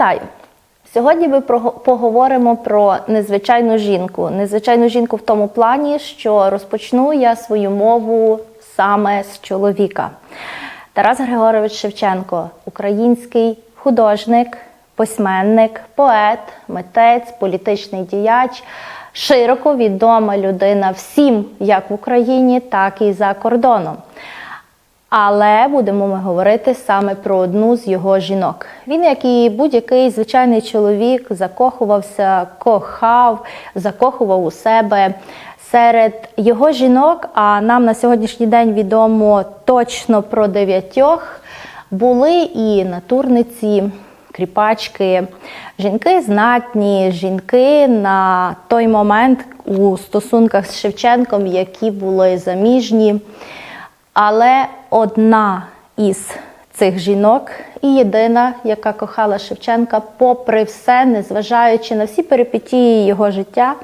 Вітаю! Сьогодні ми поговоримо про незвичайну жінку. Незвичайну жінку в тому плані, що розпочну я свою мову саме з чоловіка. Тарас Григорович Шевченко, український художник, письменник, поет, митець, політичний діяч, широко відома людина всім, як в Україні, так і за кордоном. Але будемо ми говорити саме про одну з його жінок. Він, як і будь-який звичайний чоловік, закохувався, кохав, закохував у себе. Серед його жінок, а нам на сьогоднішній день відомо точно про дев'ятьох, були і натурниці, кріпачки, жінки знатні, жінки на той момент у стосунках з Шевченком, які були заміжні. Але одна із цих жінок і єдина, яка кохала Шевченка, попри все, незважаючи на всі перипетії його життя,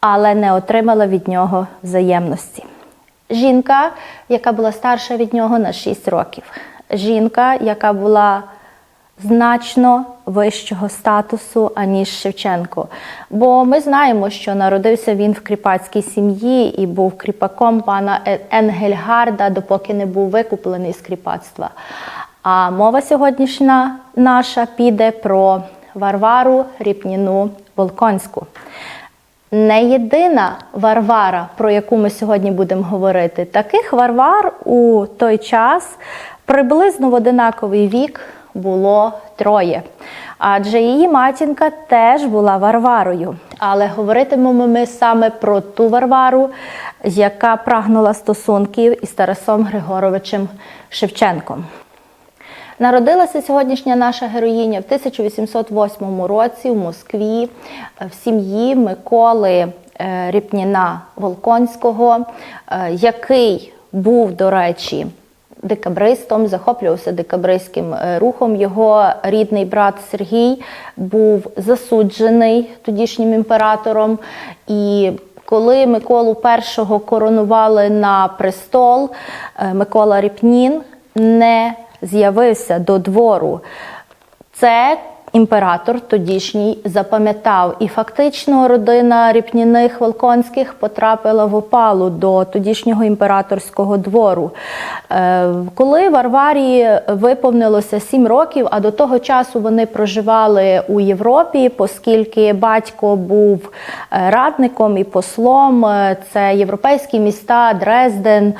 але не отримала від нього взаємності. Жінка, яка була старша від нього на 6 років. Жінка, яка була значно вищого статусу, аніж Шевченко. Бо ми знаємо, що народився він в кріпацькій сім'ї і був кріпаком пана Е- Енгельгарда, допоки не був викуплений з кріпацтва. А мова сьогоднішня наша піде про Варвару Ріпніну Волконську. Не єдина Варвара, про яку ми сьогодні будемо говорити. Таких Варвар у той час приблизно в одинаковий вік було троє. Адже її матінка теж була Варварою. Але говоритимемо ми саме про ту Варвару, яка прагнула стосунків із Тарасом Григоровичем Шевченком. Народилася сьогоднішня наша героїня в 1808 році в Москві е, в сім'ї Миколи е, Ріпніна Волконського, е, який був, до речі, декабристом, захоплювався декабристським е, рухом. Його рідний брат Сергій був засуджений тодішнім імператором. І коли Миколу І коронували на престол, е, Микола Ріпнін не з'явився до двору. Це імператор тодішній запам'ятав. І фактично родина Ріпніних Волконських потрапила в опалу до тодішнього імператорського двору. Е, Коли Варварі виповнилося сім років, а до того часу вони проживали у Європі, оскільки батько був е, радником і послом. Е, Це європейські міста Дрезден,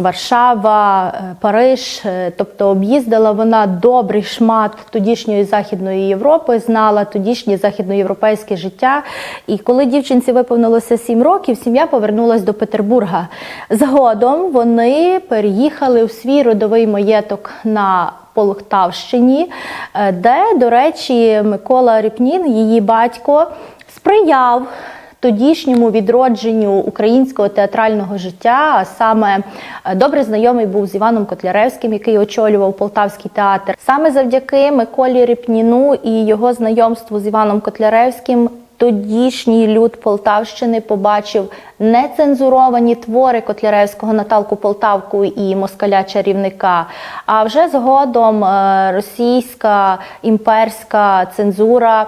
Варшава, Париж. Тобто об'їздила вона добрий шмат тодішньої Західної Європи, знала тодішнє західноєвропейське життя. І коли дівчинці виповнилося сім років, сім'я повернулася до Петербурга. Згодом вони переїхали у свій родовий маєток на Полтавщині, е, де, до речі, Микола Ріпнін, її батько, сприяв тодішньому відродженню українського театрального життя, а саме е, добре знайомий був з Іваном Котляревським, який очолював Полтавський театр. Саме завдяки Миколі Ріпніну і його знайомству з Іваном Котляревським. Тодішній люд Полтавщини побачив нецензуровані твори Котляревського Наталку Полтавку і москаля чарівника. А вже згодом е, російська імперська цензура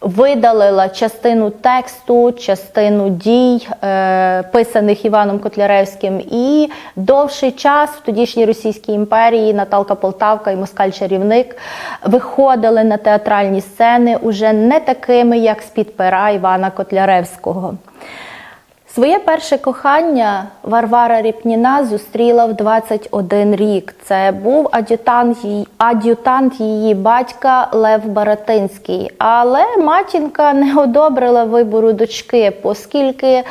видалила частину тексту, частину дій, е, писаних Іваном Котляревським, і довший час в тодішній Російській імперії Наталка Полтавка і Москаль Чарівник виходили на театральні сцени уже не такими, як з-під пера Івана Котляревського. Своє перше кохання Варвара Ріпніна зустріла в 21 рік. Це був ад'ютант її, ад'ютант її батька Лев Баратинський. Але матінка не одобрила вибору дочки, оскільки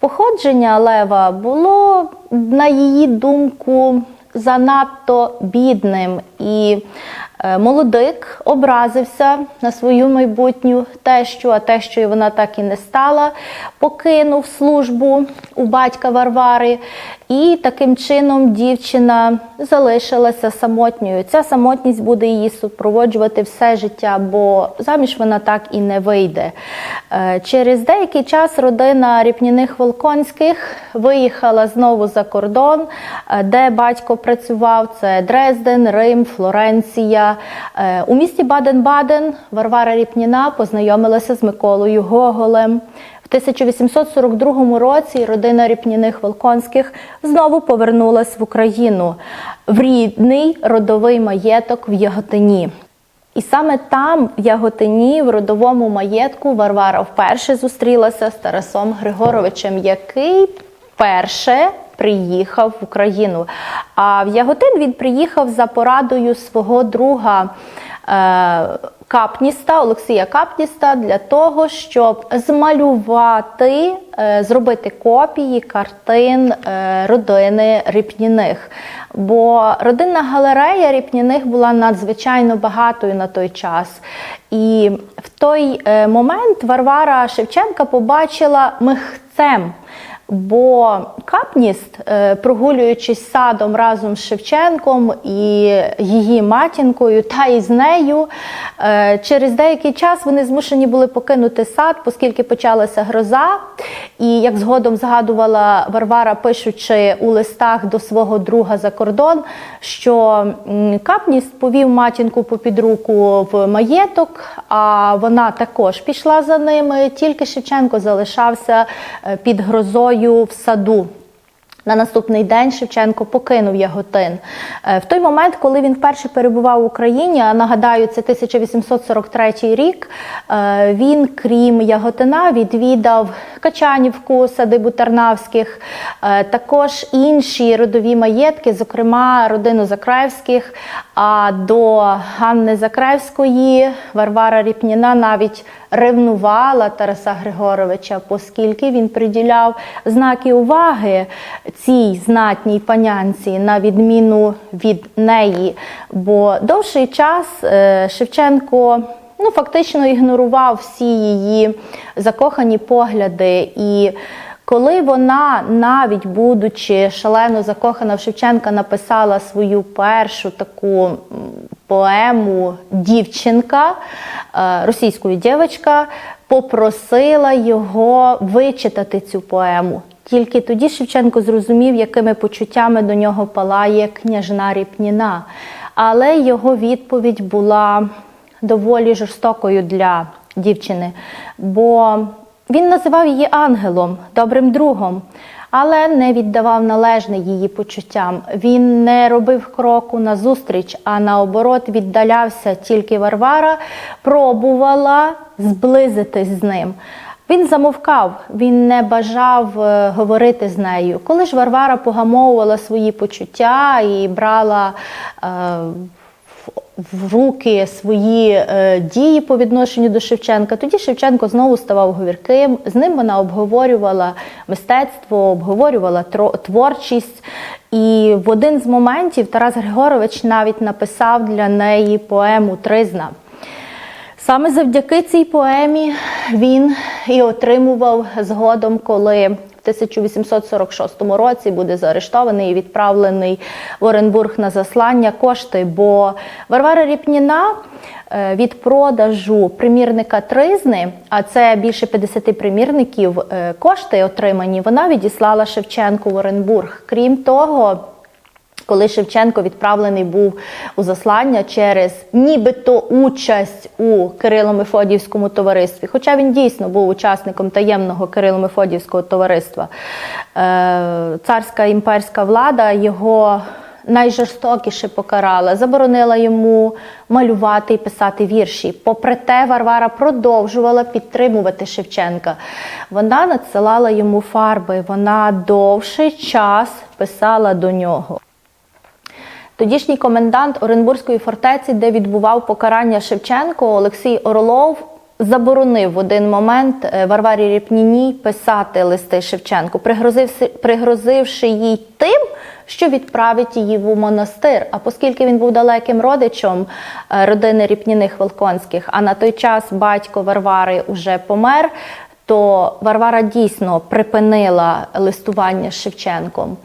походження Лева було, на її думку, занадто бідним. І молодик образився на свою майбутню тещу, а тещою вона так і не стала, покинув службу у батька Варвари І таким чином дівчина залишилася самотньою. Ця самотність буде її супроводжувати все життя, бо заміж вона так і не вийде. Е, Через деякий час родина Ріпніних Волконських виїхала знову за кордон, е, де батько працював. Це Дрезден, Рим, Флоренція. Е, У місті Баден-Баден Варвара Ріпніна познайомилася з Миколою Гоголем. В 1842 році родина Ріпніних Волконських знову повернулась в Україну в рідний родовий маєток в Яготині. І саме там, в Яготині, в родовому маєтку, Варвара вперше зустрілася з Тарасом Григоровичем, який вперше приїхав в Україну. А в Яготин він приїхав за порадою свого друга. Е, Капніста, Олексія Капніста для того, щоб змалювати, е, зробити копії картин е, родини Ріпніних. Бо родинна галерея Ріпніних була надзвичайно багатою на той час. І в той момент Варвара Шевченка побачила михцем. Бо Капніст, е, прогулюючись садом разом з Шевченком і її матінкою, та й з нею, е, через деякий час вони змушені були покинути сад, оскільки почалася гроза. І як згодом згадувала Варвара, пишучи у листах до свого друга за кордон, що Капніст повів матінку попід руку в маєток, а вона також пішла за ними. Тільки Шевченко залишався е, під грозою в саду. На наступний день Шевченко покинув Яготин. Е, В той момент, коли він вперше перебував в Україні, а нагадаю, це 1843 рік, е, він, крім Яготина, відвідав Качанівку, садибу Тарнавських, е, також інші родові маєтки, зокрема родину Закревських. А до Ганни Закревської Варвара Ріпніна навіть ревнувала Тараса Григоровича, оскільки він приділяв знаки уваги цій знатній панянці, на відміну від неї. Бо довший час е, Шевченко. Ну, фактично ігнорував всі її закохані погляди. І коли вона, навіть будучи шалено закохана в Шевченка, написала свою першу таку поему Дівчинка е, російською дівчинка, попросила його вичитати цю поему. Тільки тоді Шевченко зрозумів, якими почуттями до нього палає княжна Ріпніна. Але його відповідь була доволі жорстокою для дівчини, бо він називав її ангелом, добрим другом, але не віддавав належне її почуттям. Він не робив кроку назустріч, а наоборот віддалявся. Тільки Варвара пробувала зблизитись з ним. Він замовкав, він не бажав е, говорити з нею. Коли ж Варвара погамовувала свої почуття і брала е, в руки свої е, дії по відношенню до Шевченка, тоді Шевченко знову ставав говірким. З ним вона обговорювала мистецтво, обговорювала творчість. І в один з моментів Тарас Григорович навіть написав для неї поему Тризна. Саме завдяки цій поемі він і отримував згодом, коли 1846 році буде заарештований і відправлений в Оренбург на заслання кошти. Бо Варвара Ріпніна е, від продажу примірника тризни, а це більше 50 примірників, е, кошти отримані, вона відіслала Шевченку в Оренбург. Крім того, коли Шевченко відправлений був у заслання через нібито участь у Кирило-Мефодіївському товаристві, хоча він дійсно був учасником таємного Кирило-Мефодіївського товариства, е, царська імперська влада його найжорстокіше покарала, заборонила йому малювати і писати вірші. Попри те, Варвара продовжувала підтримувати Шевченка. Вона надсилала йому фарби, вона довший час писала до нього. Тодішній комендант Оренбурзької фортеці, де відбував покарання Шевченко, Олексій Орлов, заборонив в один момент е, Варварі Ріпніній писати листи Шевченку, пригрозивши, їй тим, що відправить її в монастир. А оскільки він був далеким родичем е, родини Ріпніних Волконських, а на той час батько Варвари вже помер, то Варвара дійсно припинила листування з Шевченком.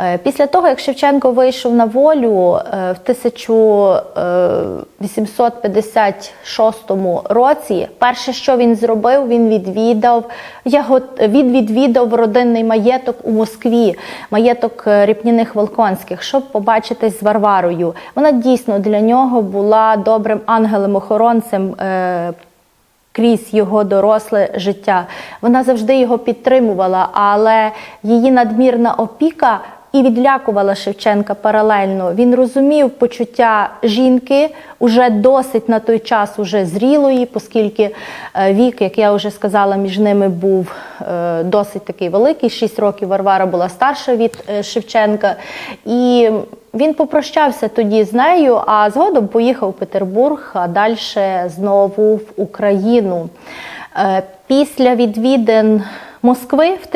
Е, Після того, як Шевченко вийшов на волю е, в 1856 році, перше, що він зробив, він відвідав його він відвідав родинний маєток у Москві, маєток е, Ріпніних Волконських, щоб побачитись з Варварою. Вона дійсно для нього була добрим ангелем-охоронцем. Крізь його доросле життя. Вона завжди його підтримувала, але її надмірна опіка і відлякувала Шевченка паралельно. Він розумів почуття жінки уже досить на той час уже зрілої, оскільки е, вік, як я вже сказала, між ними був е, досить такий великий. Шість років Варвара була старша від е, Шевченка. І він попрощався тоді з нею, а згодом поїхав у Петербург, а далі знову в Україну. Після відвідин Москви в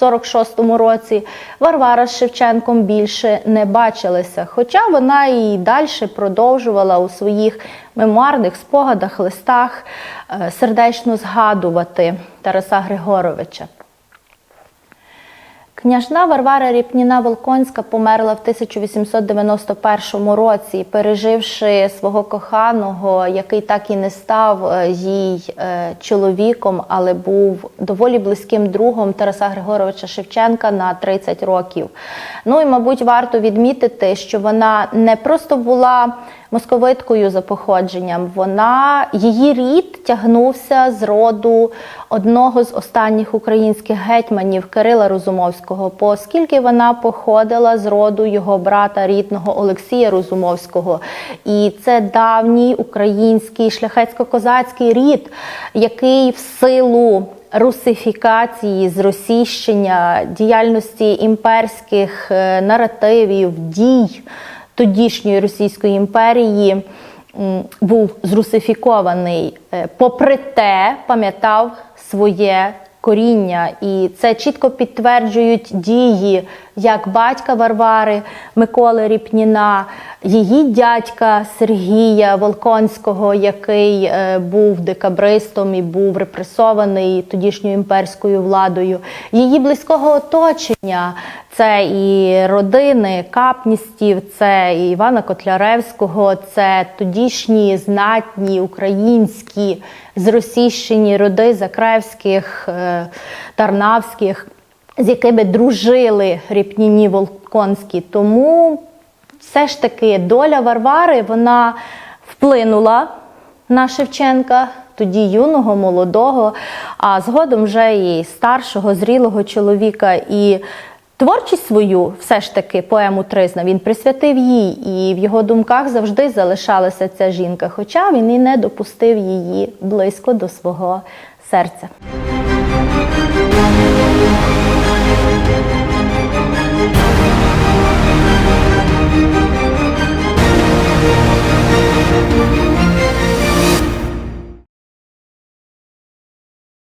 1846 році Варвара з Шевченком більше не бачилися, хоча вона і далі продовжувала у своїх мемуарних спогадах, листах е, сердечно згадувати Тараса Григоровича. Княжна Варвара Ріпніна Волконська померла в 1891 році, переживши свого коханого, який так і не став е, їй е, чоловіком, але був доволі близьким другом Тараса Григоровича Шевченка на 30 років. Ну і, мабуть, варто відмітити, що вона не просто була московиткою за походженням. Вона її рід тягнувся з роду одного з останніх українських гетьманів Кирила Розумовського, оскільки вона походила з роду його брата рідного Олексія Розумовського. І це давній український шляхетсько-козацький рід, який в силу русифікації, зросійщення діяльності імперських е, наративів, дій тодішньої Російської імперії був зрусифікований. Е, Попри те, пам'ятав своє коріння, і це чітко підтверджують дії як батька Варвари Миколи Ріпніна, її дядька Сергія Волконського, який е, був декабристом і був репресований тодішньою імперською владою, її близького оточення. Це і родини Капністів, це і Івана Котляревського, це тодішні знатні українські зросійщені роди Закревських, е, Тарнавських, з якими дружили ріпніні Волконські. Тому все ж таки доля Варвари вона вплинула на Шевченка, тоді юного, молодого, а згодом вже і старшого, зрілого чоловіка. І творчість свою, все ж таки, поему Тризна, він присвятив їй, і в його думках завжди залишалася ця жінка, хоча він і не допустив її близько до свого серця.